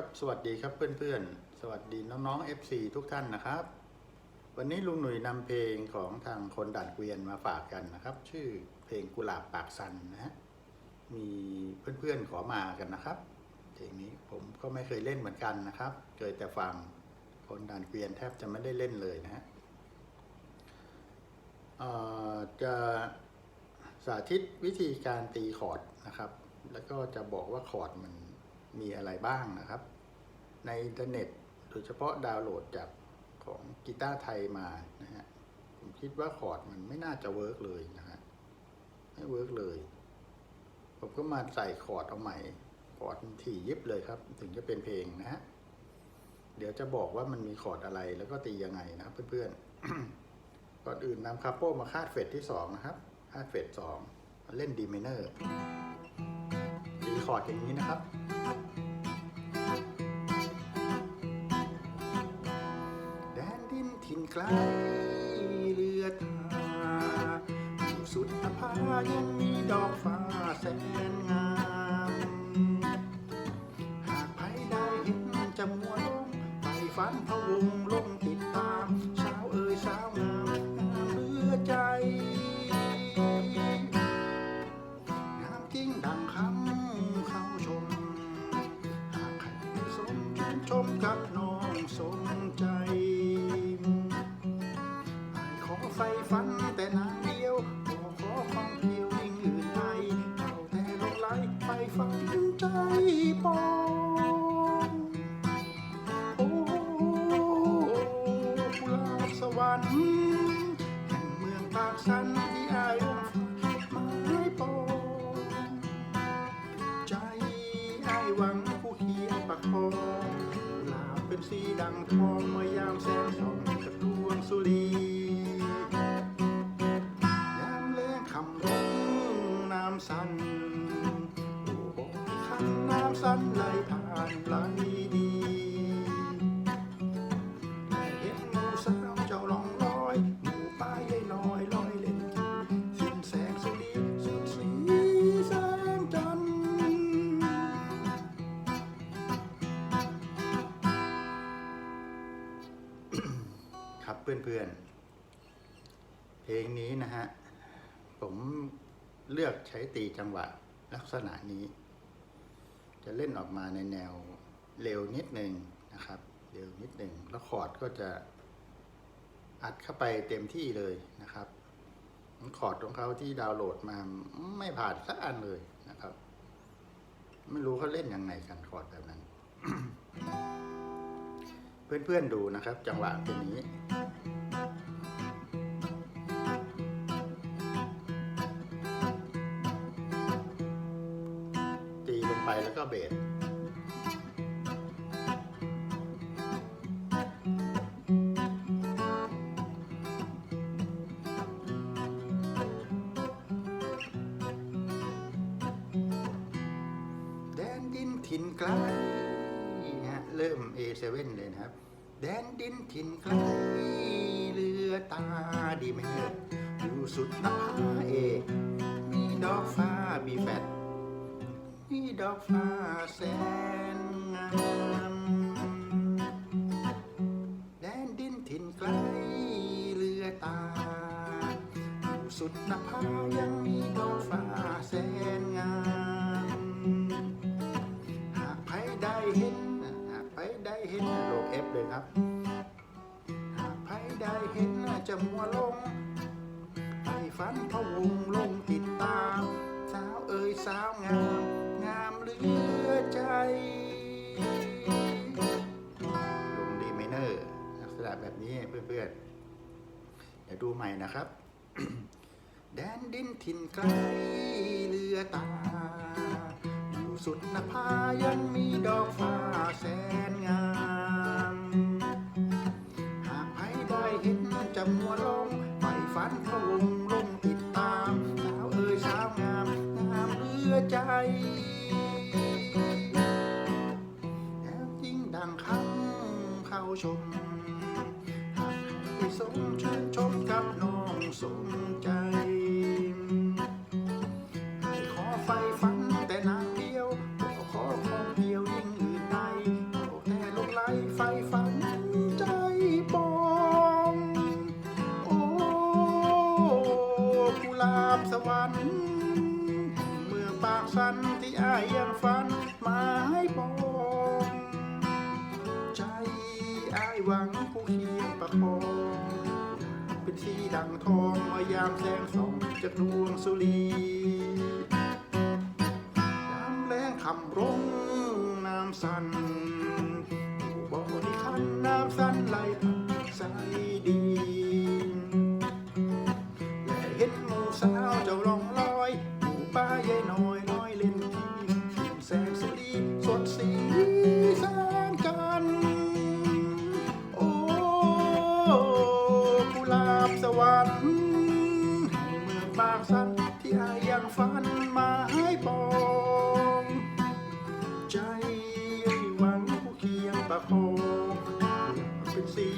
ครับสวัสดีครับเพื่อนๆ สวัสดีน้องๆ FC ทุกท่านนะครับ วันนี้ลุงหนุ่ยนำเพลงของทางคนด่านเกวียนมาฝากกันนะครับ ชื่อเพลงกุหลาบปากสันนะฮะมีเพื่อนๆขอมากันนะครับ เพลงนี้ผมก็ไม่เคยเล่นเหมือนกันนะครับ เคยแต่ฟังคนด่านเกวียนแทบจะไม่ได้เล่นเลยนะฮะจะสาธิตวิธีการตีคอร์ดนะครับ แล้วก็จะบอกว่าคอร์ดมัน มีอะไรบ้างนะครับ ในอินเทอร์เน็ต โดยเฉพาะดาวน์โหลดจากของกีตาร์ไทยมานะฮะผมคิดว่าคอร์ดมันไม่น่าจะเวิร์กเลยนะฮะไม่เวิร์กเลยผมก็มาใส่คอร์ดเอาใหม่คอร์ดถี่ยิบเลยครับ ถึงจะเป็นเพลงนะฮะเดี๋ยวจะบอกว่ามันมีคอร์ดอะไรแล้วก็ตียังไงนะเพื่อนๆ ก่อนอื่นนำคาโป้มาคาดเฟดที่สองนะครับคาดเฟดสองเล่นดีเมเนอร์ตีคอร์ดอย่างนี้นะครับ กลเลือดหาอยู่สุดภายังมีดอกฟ้าแสนงาม หากใครได้เห็นจะมัวลงไปฟันพะวง บสวรรค์แห่งเมืองปากสัน เลือกใช้ตีจังหวะลักษณะนี้ จะเล่นออกมาในแนวเร็วนิดหนึ่งนะครับ เร็วนิดหนึ่งแล้วคอร์ดก็จะอัดเข้าไปเต็มที่เลยนะครับคอร์ดของเขาที่ดาวน์โหลดมาไม่ผ่านสักอันเลยนะครับ ไม่รู้เขาเล่นยังไงกันคอร์ดแบบนั้น เพื่อนๆดูนะครับ จังหวะเป็นนี้ ไปแล้วก็เบสแดนดินถิ่นไกลนะฮะเริ่ม A7 เลยนะครับ แดนดินถิ่นไกลเรือตาดีไหมเอยอยู่สุดนภาเอกมีดอกฟ้ามีแฟด ดอกฟ้าแสนงามแดนดินถิ่นไกลเรือตาอยู่สุดนภายังมีดอกฟ้าแสนงามหากใครได้เห็นหากใครได้เห็นโลกเอฟเลยครับ หากใครได้เห็นจะมัวลงไปฝันพะวงลงติดตาม สาวเอ่ยสาวงาม นี้เพื่อนๆเดี๋ยวดูใหม่นะครับ แดนดินถิ่นไกลเรือตา อยู่สุดนภายังมีดอกฟ้าแสนงาม หากใครได้เห็นจะมัวลงไปฝันพะวงลงติดตามสาวเอ่ยสาวงามงามเหลือใจแล้วจริงดังคำเข้าชม ยังทองมายามแสงส่องจากดวงสุรี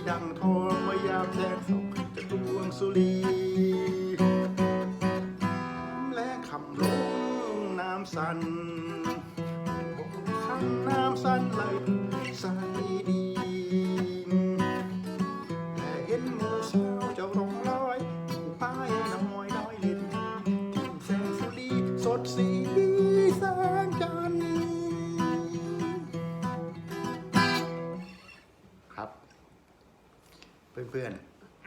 ดังทองมายามแสงสองจากดวงสุรีและคำลงน้ำสันขันน้ำสันไหลใสดีแต่เห็นหมูสาวเจ้าร้องลอยหมูพายน้อยน้อยเล่นทิมแสงสุรีสดสีแสง เพื่อน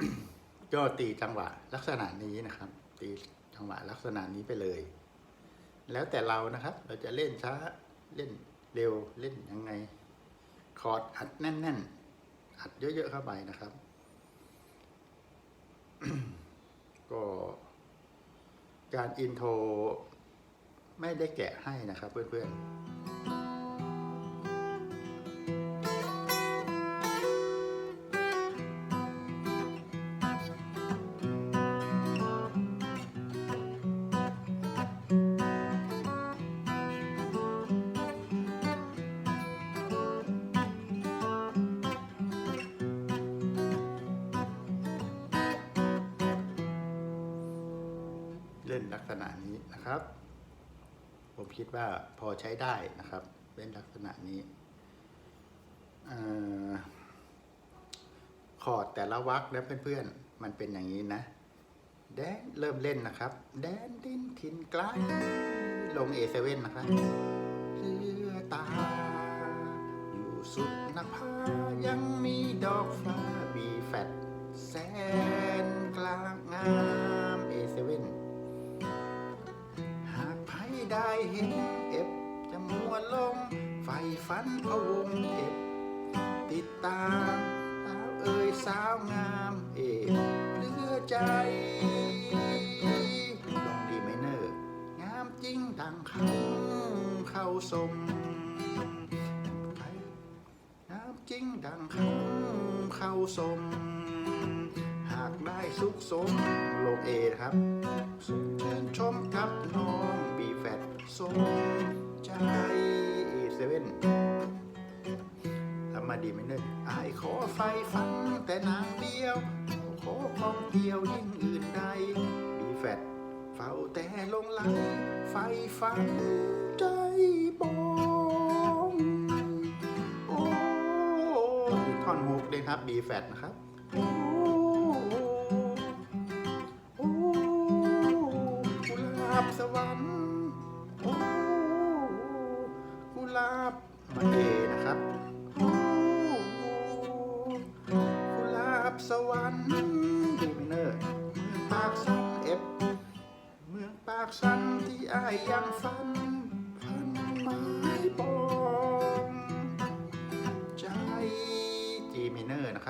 ๆ ก็ตีจังหวะลักษณะนี้นะครับ ตีจังหวะลักษณะนี้ไปเลย แล้วแต่เรานะครับ เราจะเล่นช้าเล่นเร็วเล่นยังไง คอร์ดอัดแน่น ๆ อัดเยอะๆเข้าไปนะครับ ก็การอินโทรไม่ได้แกะให้นะครับเพื่อนๆ เล่นลักษณะนี้นะครับ ผมคิดว่าพอใช้ได้นะครับ เล่นลักษณะนี้คอร์ดแต่ละวรรคนะเพื่อนๆ มันเป็นอย่างนี้นะ แดนเริ่มเล่นนะครับ แดนดินทินกลลง A7 นะครับเรือตา อยู่สุดนภายังมีดอกฟ้าบีแฟ ดังคำเข้าสม หากได้สุขสมโลกเอครับสุขชื่นชมกับน้องบีแฟดสมใจเซเว่นทำมาดีไหมเนิ่นอายขอไฟฟันแต่นางเดียว ขอพองเกี่ยวยิ่งอื่นใดบีแฟดเฝ้าแต่ลงไหลไฟฟันใจบอ ฮุกเลยครับ b f แฟนะครับ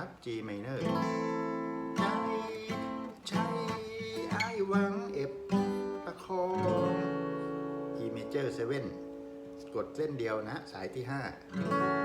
ครับ G minor ใจใจไอ้หวังเอฟประคอง E major 7กดเส้นเดียวนะ สายที่ 5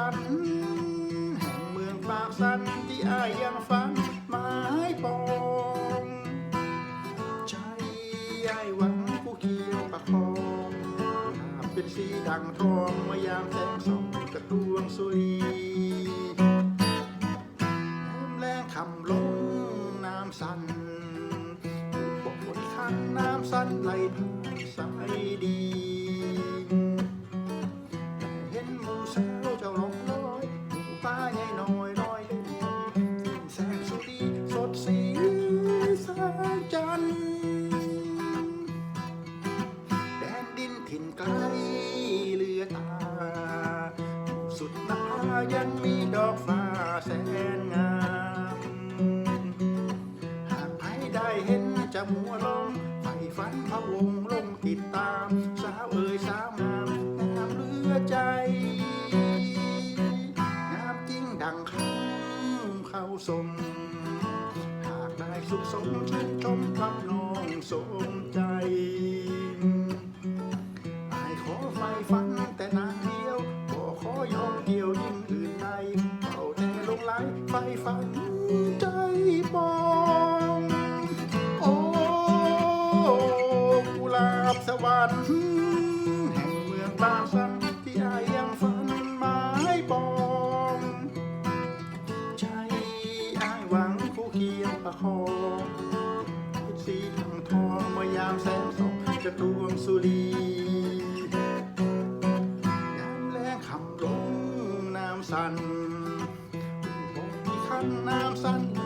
รรค์แห่งเมืองปากสันที่อายยังฝันหมายปองใจยายหวังผู้เคียงประคองหน้าเป็นสีดังทองมายามแสงส่องกระตวงสุยน้ำแรงคำลงน้ำสันผู้ปกคนขันน้ำสันไหลผ่านสายดี ได้เห็นจะมัวลงไฟฝันพะวงลงติดตาม สาวเอ่ยสาวงามงามเหลือใจ งามจริงดังคำเข้าสม หากได้สุขสมชื่นชมทับน้องสมใจ กที่คั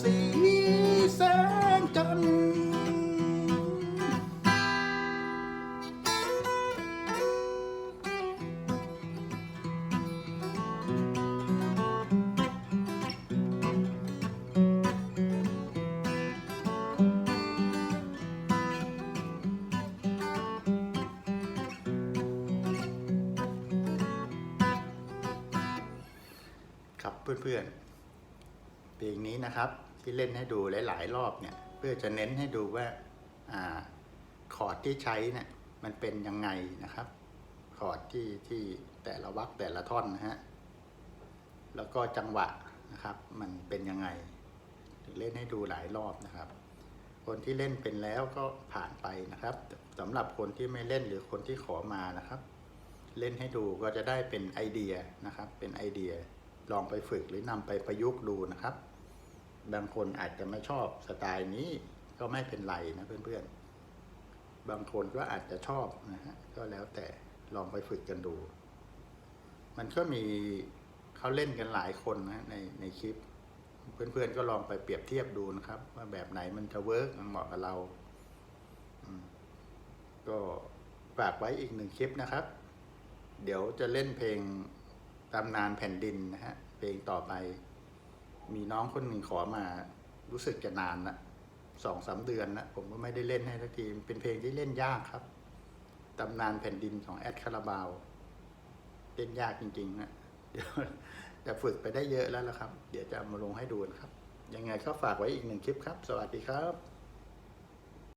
สีแสงจันทร์ครับเพื่อนๆเพลงนี้นะครับ ที่เล่นให้ดูหลาย ๆ รอบเนี่ย เพื่อจะเน้นให้ดูว่าอ่าคอร์ดที่ใช้เนี่ยมันเป็นยังไงนะครับคอร์ดที่ที่แต่ละวรรคแต่ละท่อนนะฮะแล้วก็จังหวะนะครับ มันเป็นยังไงถึงเล่นให้ดูหลายรอบนะครับ คนที่เล่นเป็นแล้วก็ผ่านไปนะครับสำหรับคนที่ไม่เล่นหรือคนที่ขอมานะครับ เล่นให้ดูก็จะได้เป็นไอเดียนะครับ เป็นไอเดียลองไปฝึกหรือนำไปประยุกต์ดูนะครับ บางคนอาจจะไม่ชอบสไตล์นี้ก็ไม่เป็นไรนะเพื่อนๆ บางคนก็อาจจะชอบนะฮะก็แล้วแต่ลองไปฝึกกันดู มันก็มีเขาเล่นกันหลายคนนะในในคลิป เพื่อนๆก็ลองไปเปรียบเทียบดูนะครับ ว่าแบบไหนมันจะเวิร์กมันเหมาะกับเรา ก็ฝากไว้อีกหนึ่งคลิปนะครับ เดี๋ยวจะเล่นเพลงตำนานแผ่นดินนะฮะเพลงต่อไป มีน้องคนหนึ่งขอมารู้สึกจะนานละสองสามเดือนละผมก็ไม่ได้เล่นให้สักทีเป็นเพลงที่เล่นยากครับตำนานแผ่นดินของแอดคาราบาวเล่นยากจริงๆนะเดี๋ยวแต่ฝึกไปได้เยอะแล้วละครับ เดี๋ยวจะมาลงให้ดูนะครับ ยังไงก็ฝากไว้อีกหนึ่งคลิปครับ สวัสดีครับ